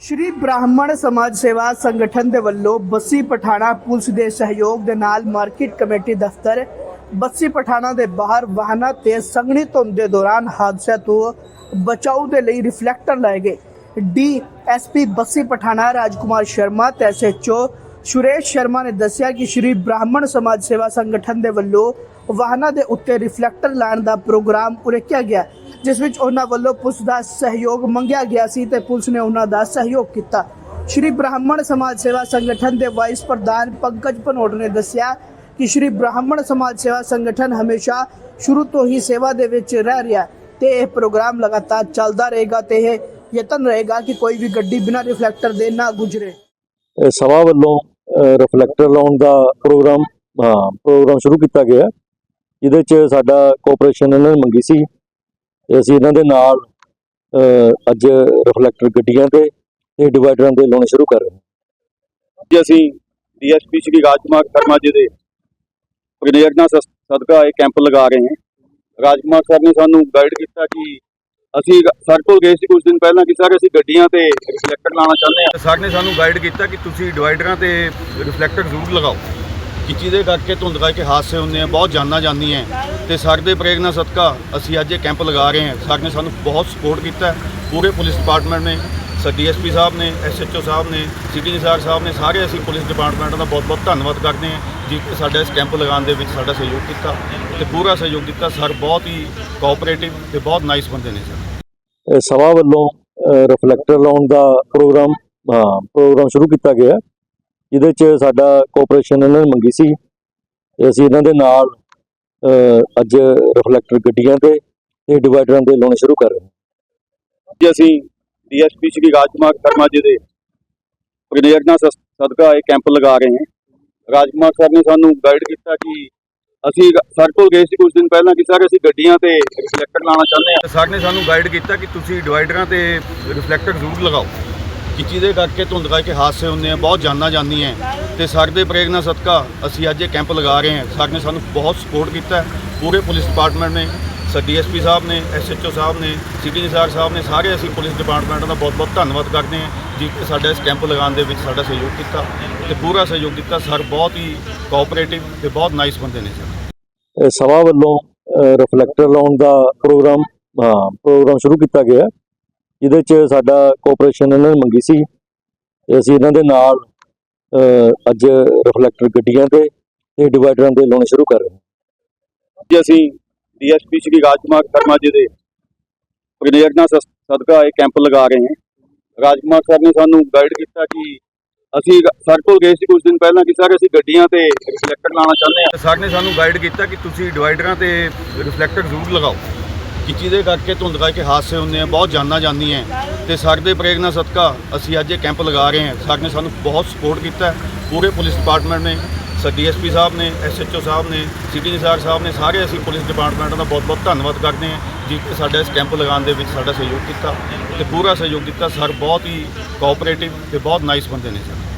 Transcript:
ਸ਼੍ਰੀ ਬ੍ਰਾਹਮਣ ਸਮਾਜ ਸੇਵਾ ਸੰਗਠਨ ਦੇ ਵੱਲੋਂ ਬੱਸੀ ਪਠਾਣਾ ਪੁਲਿਸ ਦੇ ਸਹਿਯੋਗ ਦੇ ਨਾਲ ਮਾਰਕੀਟ ਕਮੇਟੀ ਦਫ਼ਤਰ ਬੱਸੀ ਪਠਾਣਾ ਦੇ ਬਾਹਰ ਵਾਹਨਾਂ ਤੇ ਸੰਘਣੀ ਧੁੰਦ ਦੇ ਦੌਰਾਨ ਹਾਦਸੇ ਤੋਂ ਬਚਾਓ ਦੇ ਲਈ ਰਿਫਲੈਕਟਰ ਲਾਏ ਗਏ। ਡੀ ਐਸਪੀ ਬੱਸੀ ਪਠਾਣਾ ਰਾਜਕੁਮਾਰ ਸ਼ਰਮਾ ਤੇ ਐਸਐਚਓ ਸੁਰੇਸ਼ ਸ਼ਰਮਾ ਨੇ ਦੱਸਿਆ ਕਿ ਸ਼੍ਰੀ ਬ੍ਰਾਹਮਣ ਸਮਾਜ ਸੇਵਾ ਸੰਗਠਨ ਦੇ ਵੱਲੋਂ ਵਾਹਨਾਂ ਦੇ ਉੱਤੇ ਰਿਫਲੈਕਟਰ ਲਾਉਣ ਦਾ ਪ੍ਰੋਗਰਾਮ ਉਰੇਕਿਆ ਗਿਆ। ਜਿਸ ਵਿੱਚ ਉਹਨਾਂ ਵੱਲੋਂ ਪੁਲਿਸ ਦਾ ਸਹਿਯੋਗ ਮੰਗਿਆ ਗਿਆ ਸੀ ਤੇ ਪੁਲਿਸ ਨੇ ਉਹਨਾਂ ਦਾ ਸਹਿਯੋਗ ਕੀਤਾ। ਸ਼੍ਰੀ ਬ੍ਰਾਹਮਣ ਸਮਾਜ ਸੇਵਾ ਸੰਗਠਨ ਦੇ ਵਾਈਸ ਪ੍ਰਧਾਨ ਪੰਕਜ ਭਨੋਟ ਨੇ ਦੱਸਿਆ ਕਿ ਸ਼੍ਰੀ ਬ੍ਰਾਹਮਣ ਸਮਾਜ ਸੇਵਾ ਸੰਗਠਨ ਹਮੇਸ਼ਾ ਸ਼ੁਰੂ ਤੋਂ ਹੀ ਸੇਵਾ ਦੇ ਵਿੱਚ ਰਹਿ ਰਿਹਾ ਤੇ ਇਹ ਪ੍ਰੋਗਰਾਮ ਲਗਾਤਾਰ ਚੱਲਦਾ ਰਹੇਗਾ ਤੇ ਇਹ ਯਤਨ ਰਹੇਗਾ ਕਿ ਕੋਈ ਵੀ ਗੱਡੀ ਬਿਨਾਂ ਰਿਫਲੈਕਟਰ ਦੇ ਨਾ ਗੁਜ਼ਰੇ। ਸਭਾ ਵੱਲੋਂ ਰਿਫਲੈਕਟਰ ਲਾਉਣ ਦਾ ਪ੍ਰੋਗਰਾਮ ਪ੍ਰੋਗਰਾਮ ਸ਼ੁਰੂ ਕੀਤਾ ਗਿਆ ਜਿਹਦੇ ਚ ਸਾਡਾ ਕੋਆਪਰੇਸ਼ਨ ਇਹਨਾਂ ਨੇ ਮੰਗੀ ਸੀ। ਤੇ ਅਸੀਂ ਇਹਨਾਂ ਦੇ ਨਾਲ ਅੱਜ ਰਿਫਲੈਕਟਰ ਗੱਡੀਆਂ ਤੇ ਤੇ ਡਿਵਾਈਡਰਾਂ ਦੇ ਲਾਉਣੇ ਸ਼ੁਰੂ ਕਰ ਰਹੇ ਹਾਂ। ਅੱਜ ਅਸੀਂ ਡੀਐਸਪੀ ਸ਼੍ਰੀ ਰਾਜਕੁਮਾਰ ਸ਼ਰਮਾ ਜੀ ਦੇ ਪ੍ਰੇਰਨਾ ਸਸ- ਸਦਕਾ ਇਹ ਕੈਂਪ ਲਗਾ ਰਹੇ ਹਾਂ। ਰਾਜਕੁਮਾਰ ਸਰ ਨੇ ਸਾਨੂੰ ਗਾਈਡ ਕੀਤਾ ਕਿ ਅਸੀਂ ਸਰ ਕੋਲ ਗਏ ਸੀ ਕੁਝ ਦਿਨ ਪਹਿਲਾਂ ਕਿ ਸਰ ਅਸੀਂ ਗੱਡੀਆਂ ਤੇ ਰਿਫਲੈਕਟਰ ਲਾਉਣਾ ਚਾਹੁੰਦੇ ਹਾਂ। ਸਰ ਨੇ ਸਾਨੂੰ ਗਾਈਡ ਕੀਤਾ ਕਿ ਤੁਸੀਂ ਡਿਵਾਈਡਰਾਂ ਤੇ ਰਿਫਲੈਕਟਰ ਜ਼ਰੂਰ ਲਗਾਓ। ਕਿ ਜਿਹਦੇ ਕਰਕੇ ਧੁੰਦ ਕਰਕੇ ਹਾਦਸੇ ਹੁੰਦੇ ਆ, ਬਹੁਤ ਜਾਨਾਂ ਜਾਂਦੀਆਂ ਤੇ ਸਰ ਪ੍ਰੇਰਨਾ ਸਦਕਾ ਅਸੀਂ ਅੱਜ ਇਹ ਕੈਂਪ ਲਗਾ ਰਹੇ ਹਾਂ। ਸਰ ਨੇ ਸਾਨੂੰ ਬਹੁਤ ਸਪੋਰਟ ਕੀਤਾ ਪੂਰੇ ਪੁਲਿਸ ਡਿਪਾਰਟਮੈਂਟ ਨੇ ਸਰ ਡੀਐਸਪੀ ਸਾਹਿਬ ਨੇ, ਐਸਐਚਓ ਸਾਹਿਬ ਨੇ, ਸਿਟੀ ਇੰਚਾਰਜ ਸਾਹਿਬ ਨੇ, ਸਾਰੇ ਅਸੀਂ ਪੁਲਿਸ ਡਿਪਾਰਟਮੈਂਟ ਦਾ ਬਹੁਤ ਬਹੁਤ ਧੰਨਵਾਦ ਕਰਦੇ ਹਾਂ ਜਿਨ੍ਹਾਂ ਸਾਡਾ ਇਸ ਕੈਂਪ ਲਗਾਉਣ ਦੇ ਵਿੱਚ ਸਾਡਾ ਸਹਿਯੋਗ ਕੀਤਾ ਤੇ ਪੂਰਾ ਸਹਿਯੋਗ ਦਿੱਤਾ ਸਰ, ਬਹੁਤ ਹੀ ਕੋਆਪਰੇਟਿਵ ਤੇ ਬਹੁਤ ਨਾਈਸ ਬੰਦੇ ਨੇ ਸਰ। ਇਹ ਵੱਲੋਂ ਰਿਫਲੈਕਟਰ ਲਾਉਣ ਦਾ ਪ੍ਰੋਗਰਾਮ ਪ੍ਰੋਗਰਾਮ ਸ਼ੁਰੂ ਕੀਤਾ ਗਿਆ ਜਿਹਦੇ ਚ ਸਾਡਾ ਕੋਆਪਰੇਸ਼ਨ ਇਹਨਾਂ ਨੇ ਮੰਗੀ ਸੀ। ਤੇ ਅਸੀਂ ਇਹਨਾਂ ਦੇ ਨਾਲ ਅੱਜ ਰਿਫਲੈਕਟਰ ਗੱਡੀਆਂ ਤੇ ਤੇ ਡਿਵਾਈਡਰਾਂ ਦੇ ਲਾਉਣੇ ਸ਼ੁਰੂ ਕਰ ਰਹੇ ਹਾਂ। ਅੱਜ ਅਸੀਂ ਡੀਐਸਪੀ ਸ਼੍ਰੀ ਰਾਜਕੁਮਾਰ ਸ਼ਰਮਾ ਜੀ ਦੇ ਪ੍ਰੇਰਨਾ ਸਸ- ਸਦਕਾ ਇਹ ਕੈਂਪ ਲਗਾ ਰਹੇ ਹਾਂ। ਰਾਜਕੁਮਾਰ ਸਰ ਨੇ ਸਾਨੂੰ ਗਾਈਡ ਕੀਤਾ ਕਿ ਅਸੀਂ ਸਰ ਕੋਲ ਗਏ ਸੀ ਕੁਝ ਦਿਨ ਪਹਿਲਾਂ ਕਿ ਸਰ ਅਸੀਂ ਗੱਡੀਆਂ ਤੇ ਰਿਫਲੈਕਟਰ ਲਾਉਣਾ ਚਾਹੁੰਦੇ ਹਾਂ। ਸਰ ਨੇ ਸਾਨੂੰ ਗਾਈਡ ਕੀਤਾ ਕਿ ਤੁਸੀਂ ਡਿਵਾਈਡਰਾਂ ਤੇ ਰਿਫਲੈਕਟਰ ਜ਼ਰੂਰ ਲਗਾਓ। ਕਿ ਜਿਹਦੇ ਕਰਕੇ ਧੁੰਦ ਕਰਕੇ ਹਾਦਸੇ ਹੁੰਦੇ ਆ, ਬਹੁਤ ਜਾਨਾਂ ਜਾਂਦੀਆਂ ਤੇ ਸਰ ਦੇ ਪ੍ਰੇਰਨਾ ਸਦਕਾ ਅਸੀਂ ਅੱਜ ਇਹ ਕੈਂਪ ਲਗਾ ਰਹੇ ਹਾਂ। ਸਰ ਨੇ ਸਾਨੂੰ ਬਹੁਤ ਸਪੋਰਟ ਕੀਤਾ ਪੂਰੇ ਪੁਲਿਸ ਡਿਪਾਰਟਮੈਂਟ ਨੇ ਸਰ ਡੀਐਸਪੀ ਸਾਹਿਬ ਨੇ, ਐਸਐਚਓ ਸਾਹਿਬ ਨੇ, ਸਿਟੀ ਇੰਚਾਰਜ ਸਾਹਿਬ ਨੇ, ਸਾਰੇ ਅਸੀਂ ਪੁਲਿਸ ਡਿਪਾਰਟਮੈਂਟ ਦਾ ਬਹੁਤ ਬਹੁਤ ਧੰਨਵਾਦ ਕਰਦੇ ਹਾਂ ਜਿਨ੍ਹਾਂ ਸਾਡਾ ਇਸ ਕੈਂਪ ਲਗਾਉਣ ਦੇ ਵਿੱਚ ਸਾਡਾ ਸਹਿਯੋਗ ਕੀਤਾ ਤੇ ਪੂਰਾ ਸਹਿਯੋਗ ਦਿੱਤਾ ਸਰ, ਬਹੁਤ ਹੀ ਕੋਆਪਰੇਟਿਵ ਤੇ ਬਹੁਤ ਨਾਈਸ ਬੰਦੇ ਨੇ ਸਰ। ਸਭਾ ਵੱਲੋਂ ਰਿਫਲੈਕਟਰ ਲਾਉਣ ਦਾ ਪ੍ਰੋਗਰਾਮ ਪ੍ਰੋਗਰਾਮ ਸ਼ੁਰੂ ਕੀਤਾ ਗਿਆ ਜਿਹਦੇ ਚ ਸਾਡਾ ਕੋਆਪਰੇਸ਼ਨ ਇਹਨਾਂ ਨੇ ਮੰਗੀ ਸੀ। ਤੇ ਅਸੀਂ ਇਹਨਾਂ ਦੇ ਨਾਲ ਅੱਜ ਰਿਫਲੈਕਟਰ ਗੱਡੀਆਂ ਤੇ ਤੇ ਡਿਵਾਈਡਰਾਂ ਦੇ ਲਾਉਣੇ ਸ਼ੁਰੂ ਕਰ ਰਹੇ ਹਾਂ। ਅੱਜ ਅਸੀਂ ਡੀਐਸਪੀ ਸ਼੍ਰੀ ਰਾਜਕੁਮਾਰ ਸ਼ਰਮਾ ਜੀ ਦੇ ਪ੍ਰੇਰਨਾ ਸਸ- ਸਦਕਾ ਇਹ ਕੈਂਪ ਲਗਾ ਰਹੇ ਹਾਂ। ਰਾਜਕੁਮਾਰ ਸਰ ਨੇ ਸਾਨੂੰ ਗਾਈਡ ਕੀਤਾ ਕਿ ਅਸੀਂ ਸਰ ਕੋਲ ਗਏ ਸੀ ਕੁਝ ਦਿਨ ਪਹਿਲਾਂ ਕਿ ਸਰ ਅਸੀਂ ਗੱਡੀਆਂ ਤੇ ਰਿਫਲੈਕਟਰ ਲਾਉਣਾ ਚਾਹੁੰਦੇ ਹਾਂ। ਸਰ ਨੇ ਸਾਨੂੰ ਗਾਈਡ ਕੀਤਾ ਕਿ ਤੁਸੀਂ ਡਿਵਾਈਡਰਾਂ ਤੇ ਰਿਫਲੈਕਟਰ ਜ਼ਰੂਰ ਲਗਾਓ। ਕਿ ਜਿਹਦੇ ਕਰਕੇ ਧੁੰਦ ਕਰਕੇ ਹਾਦਸੇ ਹੁੰਦੇ ਆ, ਬਹੁਤ ਜਾਨਾਂ ਜਾਂਦੀਆਂ ਤੇ ਸਰ ਦੇ ਪ੍ਰੇਰਨਾ ਸਦਕਾ ਅਸੀਂ ਅੱਜ ਇਹ ਕੈਂਪ ਲਗਾ ਰਹੇ ਹਾਂ। ਸਰ ਨੇ ਸਾਨੂੰ ਬਹੁਤ ਸਪੋਰਟ ਕੀਤਾ ਪੂਰੇ ਪੁਲਿਸ ਡਿਪਾਰਟਮੈਂਟ ਨੇ ਸਰ ਡੀਐਸਪੀ ਸਾਹਿਬ ਨੇ, ਐਸਐਚਓ ਸਾਹਿਬ ਨੇ, ਸਿਟੀ ਇੰਚਾਰਜ ਸਾਹਿਬ ਨੇ, ਸਾਰੇ ਅਸੀਂ ਪੁਲਿਸ ਡਿਪਾਰਟਮੈਂਟ ਦਾ ਬਹੁਤ ਬਹੁਤ ਧੰਨਵਾਦ ਕਰਦੇ ਹਾਂ ਜਿਨ੍ਹਾਂ ਸਾਡਾ ਇਸ ਕੈਂਪ ਲਗਾਉਣ ਦੇ ਵਿੱਚ ਸਾਡਾ ਸਹਿਯੋਗ ਕੀਤਾ ਤੇ ਪੂਰਾ ਸਹਿਯੋਗ ਦਿੱਤਾ। ਸਰ, ਬਹੁਤ ਹੀ ਕੋਆਪਰੇਟਿਵ ਤੇ ਬਹੁਤ ਨਾਈਸ ਬੰਦੇ ਨੇ ਸਰ।